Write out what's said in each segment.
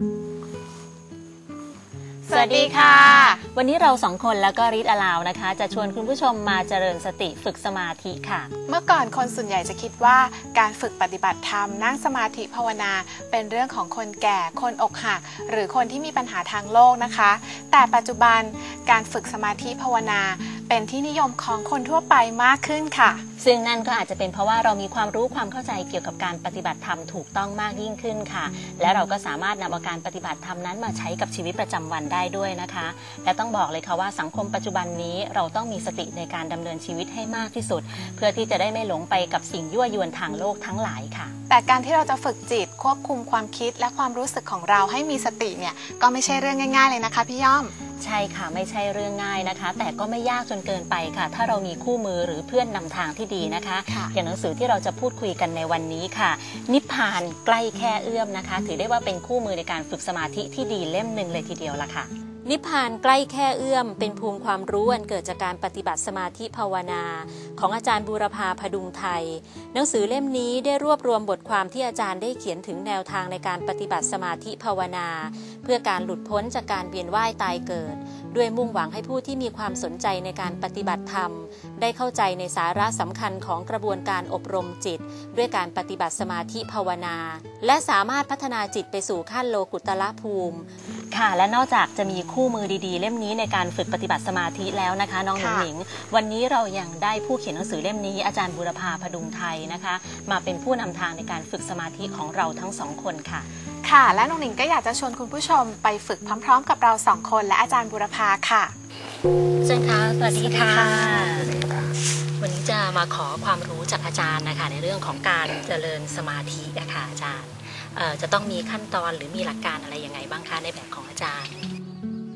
สวัสดีค่ะ วันนี้เราสองคนแล้วก็ริดอลาวนะคะ จะชวนคุณผู้ชมมาเจริญสติฝึกสมาธิค่ะ เมื่อก่อนคนส่วนใหญ่จะคิดว่าการฝึกปฏิบัติธรรมนั่งสมาธิภาวนา เป็นเรื่องของคนแก่คนอกหัก หรือคนที่มีปัญหาทางโลกนะคะ แต่ปัจจุบันการฝึกสมาธิภาวนา เป็นที่นิยมของคนทั่วไปมากขึ้นค่ะ ซึ่งนั่นก็อาจจะเป็นเพราะว่าเรามีความรู้ความเข้าใจเกี่ยวกับการปฏิบัติธรรมถูกต้องมากยิ่งขึ้นค่ะ และเราก็สามารถนำเอาการปฏิบัติธรรมนั้นมาใช้กับชีวิตประจำวันได้ด้วยนะคะ และต้องบอกเลยค่ะว่าสังคมปัจจุบันนี้เราต้องมีสติในการดำเนินชีวิตให้มากที่สุด เพื่อที่จะได้ไม่หลงไปกับสิ่งยั่วยวนทางโลกทั้งหลายค่ะ แต่การที่เราจะฝึกจิตควบคุมความคิดและความรู้สึกของเราให้มีสติเนี่ยก็ไม่ใช่เรื่องง่าย ๆ เลยนะคะพี่ย่อม ใช่ค่ะไม่ใช่เรื่องง่ายนะคะ แต่ก็ไม่ยากจนเกินไปค่ะ ถ้าเรามีคู่มือหรือเพื่อนนำทางที่ดีนะคะค่ะอย่างหนังสือที่เราจะพูดคุยกันในวันนี้ค่ะ นิพพานใกล้แค่เอื้อมนะคะ ถือได้ว่าเป็นคู่มือในการฝึกสมาธิที่ดีเล่มหนึ่งเลยทีเดียวละค่ะ นิพพานใกล้แค่เอื้อม เป็นภูมิความรู้อันเกิดจากการปฏิบัติสมาธิภาวนา ของอาจารย์บูรพาพดุงไทย หนังสือเล่มนี้ได้รวบรวมบทความที่อาจารย์ได้เขียนถึงแนวทางในการปฏิบัติสมาธิภาวนา เพื่อการหลุดพ้นจากการเวียนว่ายตายเกิด ด้วยมุ่งหวังให้ผู้ที่มีความสนใจในการปฏิบัติธรรม ได้เข้าใจในสาระสำคัญของกระบวนการอบรมจิต ด้วยการปฏิบัติสมาธิภาวนา และสามารถพัฒนาจิตไปสู่ขั้นโลกุตละภูมิ ค่ะ และนอกจากจะมีคู่มือดีๆ เล่มนี้ในการฝึกปฏิบัติสมาธิแล้วนะคะ น้องหนิงค่ะหนิง วันนี้เรายังได้ผู้เขียนหนังสือเล่มนี้อาจารย์บุรพาพดุงไทยนะคะ มาเป็นผู้นำทางในการฝึกสมาธิของเราทั้งสองคนค่ะค่ะ และน้องหนิงก็อยากจะชวนคุณผู้ชมไปฝึกพร้อม ๆ กับเราสองคนและอาจารย์บุรพาค่ะเชิญค่ะสวัสดีค่ะสวัสดีค่ะวันนี้จะมาขอความรู้จากอาจารย์นะคะในเรื่องของการเจริญสมาธินะคะอาจารย์เอ่อ จะต้องมีขั้นตอนหรือมีหลักการอะไรยังไงบ้างคะในแบบของอาจารย์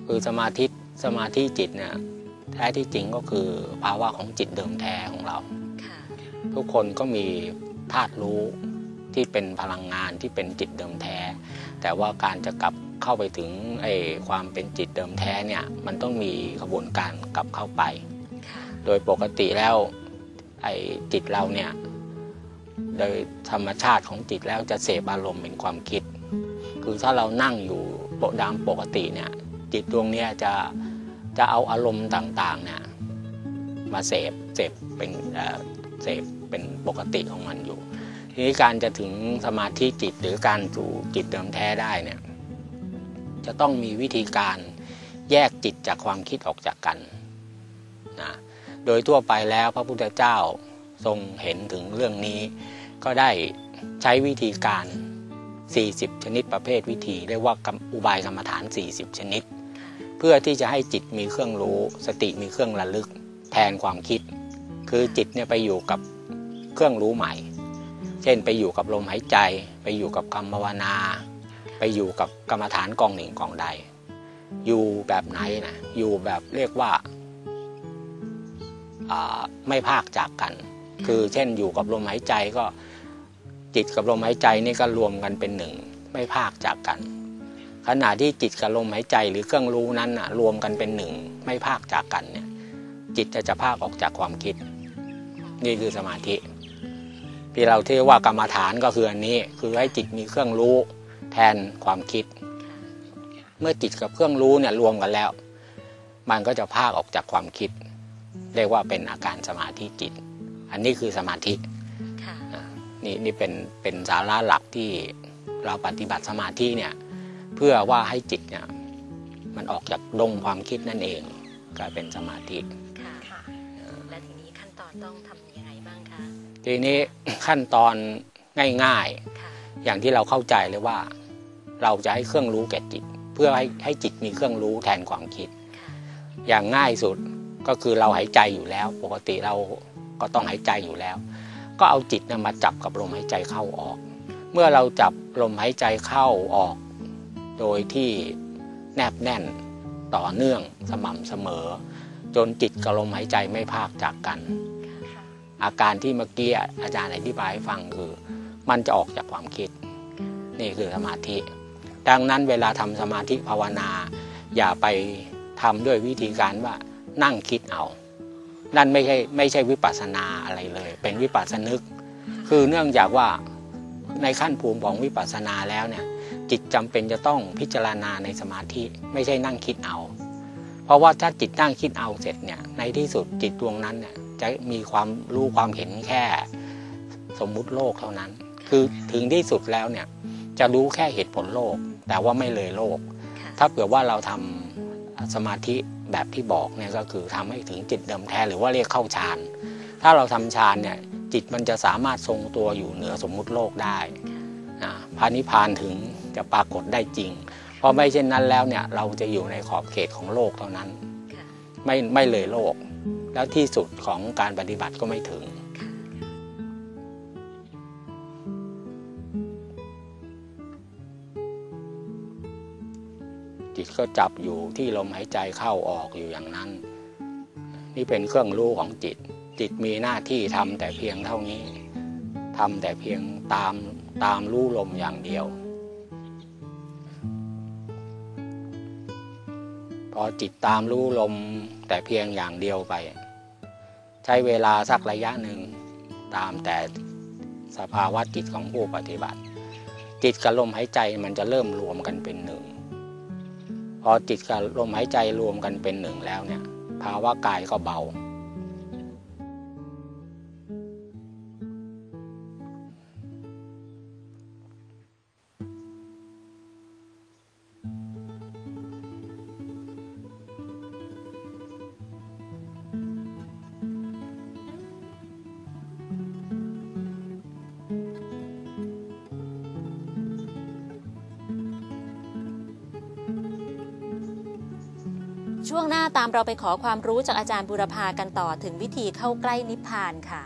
คือสมาธิสมาธิจิตเนี่ยแท้ที่จริงก็คือภาวะของจิตเดิมแท้ของเราค่ะทุกคนก็มีธาตุรู้ที่เป็นพลังงานที่เป็นจิตเดิมแท้ แต่ว่าการจะกลับเข้าไปถึงไอ้ความเป็นจิตเดิมแท้เนี่ยมันต้องมีกระบวนการกลับเข้าไปค่ะโดยปกติแล้วไอ้จิตเราเนี่ย โดยธรรมชาติของจิตแล้วจะเสพอารมณ์เป็นความคิด คือถ้าเรานั่งอยู่ดามปกติเนี่ยจิตดวงนี้จะจะเอาอารมณ์ต่างๆเนี่ยมาเสพเสพเป็นเอ่อเสพเป็นปกติของมันอยู่ ทีนี้การจะถึงสมาธิจิตหรือการสู่จิตเดิมแท้ได้เนี่ยจะต้องมีวิธีการแยกจิตจากความคิดออกจากกันนะโดยทั่วไปแล้วพระพุทธเจ้า ทรงเห็นถึงเรื่องนี้ ก็ได้ใช้วิธีการ 40 ชนิดประเภทวิธีเรียกว่าอุบายกรรมฐาน 40 ชนิด เพื่อที่จะให้จิตมีเครื่องรู้ สติมีเครื่องระลึก แทนความคิด คือจิตเนี่ยไปอยู่กับเครื่องรู้ใหม่ เช่นไปอยู่กับลมหายใจ ไปอยู่กับคำภาวนา ไปอยู่กับกรรมฐานกองหนึ่งกองใด อยู่แบบไหนนะอยู่แบบเรียกว่าไม่พากจากกัน คือเช่นอยู่กับลมหายใจก็จิตกับลมหายใจนี่ก็รวมกันเป็นหนึ่งไม่พากจากกัน ขณะที่จิตกับลมหายใจหรือเครื่องรู้นั้นน่ะรวมกันเป็นหนึ่งไม่พากจากกันเนี่ยจิตจะจะพากออกจากความคิด นี่คือสมาธิที่เราเรียกว่ากรรมฐานก็คืออันนี้คือให้จิตมีเครื่องรู้แทนความคิด เมื่อจิตกับเครื่องรู้เนี่ยรวมกันแล้ว มันก็จะพากออกจากความคิด เรียกว่าเป็นอาการสมาธิจิต อันนี้คือสมาธิค่ะอ่านี่นี่เป็นเป็นสาระหลักที่เราปฏิบัติสมาธิเนี่ยเพื่อว่าให้จิตเนี่ยมันออกจากดงความคิดนั่นเองกลายเป็นสมาธิค่ะและทีนี้ขั้นตอนต้องทำยังไงบ้างคะทีนี้ขั้นตอนง่ายค่ะๆอย่างที่เราเข้าใจเลยว่า เราจะให้เครื่องรู้แก่จิต เพื่อให้ให้จิตมีเครื่องรู้แทนความคิดค่ะอย่างง่ายสุดก็คือเราหายใจอยู่แล้ว ปกติเรา ก็ต้องหายใจอยู่แล้ว ก็เอาจิตนะมาจับกับลมหายใจเข้าออก เมื่อเราจับลมหายใจเข้าออก โดยที่แนบแน่นต่อเนื่องสม่ำเสมอ จนจิตกับลมหายใจไม่พากจากกัน อาการที่เมื่อกี้อาจารย์อธิบายให้ฟังคือ มันจะออกจากความคิด นี่คือสมาธิ ดังนั้นเวลาทำสมาธิภาวนา อย่าไปทำด้วยวิธีการว่านั่งคิดเอา นั่นไม่ใช่ไม่ใช่วิปัสสนาอะไรเลย เป็นวิปัสสนึก คือเนื่องจากว่าในขั้นภูมิของวิปัสสนาแล้วเนี่ยจิตจำเป็นจะต้องพิจารณาในสมาธิไม่ใช่นั่งคิดเอา เพราะว่าถ้าจิตนั่งคิดเอาเสร็จเนี่ยในที่สุดจิตดวงนั้นเนี่ยจะมีความรู้ความเห็นแค่สมมุติโลกเท่านั้น คือถึงที่สุดแล้วเนี่ยจะรู้แค่เหตุผลโลก แต่ว่าไม่เลยโลกค่ะถ้าเผื่อว่าเราทำ สมาธิแบบที่บอกเนี่ยก็คือทำให้ถึงจิตเดิมแท้หรือว่าเรียกเข้าฌานถ้าเราทำฌานเนี่ยจิตมันจะสามารถทรงตัวอยู่เหนือสมมุติโลกได้นะพานิพพานถึงจะปรากฏได้จริง เพราะไม่เช่นนั้นแล้วเนี่ยเราจะอยู่ในขอบเขตของโลกเท่านั้นค่ะไม่ไม่เลยโลก แล้วที่สุดของการปฏิบัติก็ไม่ถึง ตก็จับอยู่ที่ลมหายใจเข้าออกอยู่อย่างนั้น นี่เป็นเครื่องรู้ของจิต จิตมีหน้าที่ทำแต่เพียงเท่านี้ทำแต่เพียงตามตามรู้ลมอย่างเดียว พอจิตตามรู้ลมแต่เพียงอย่างเดียวไป ใช้เวลาสักระยะหนึ่ง ตามแต่สภาวะจิตของผู้ปฏิบัติ จิตกับลมหายใจมันจะเริ่มรวมกันเป็นหนึ่ง พอจิตกับลมหายใจรวมกันเป็นหนึ่งแล้วเนี่ยภาวะกายก็เบา ช่วงหน้าตามเราไปขอความรู้จากอาจารย์บุรพากันต่อถึงวิธีเข้าใกล้นิพพานค่ะ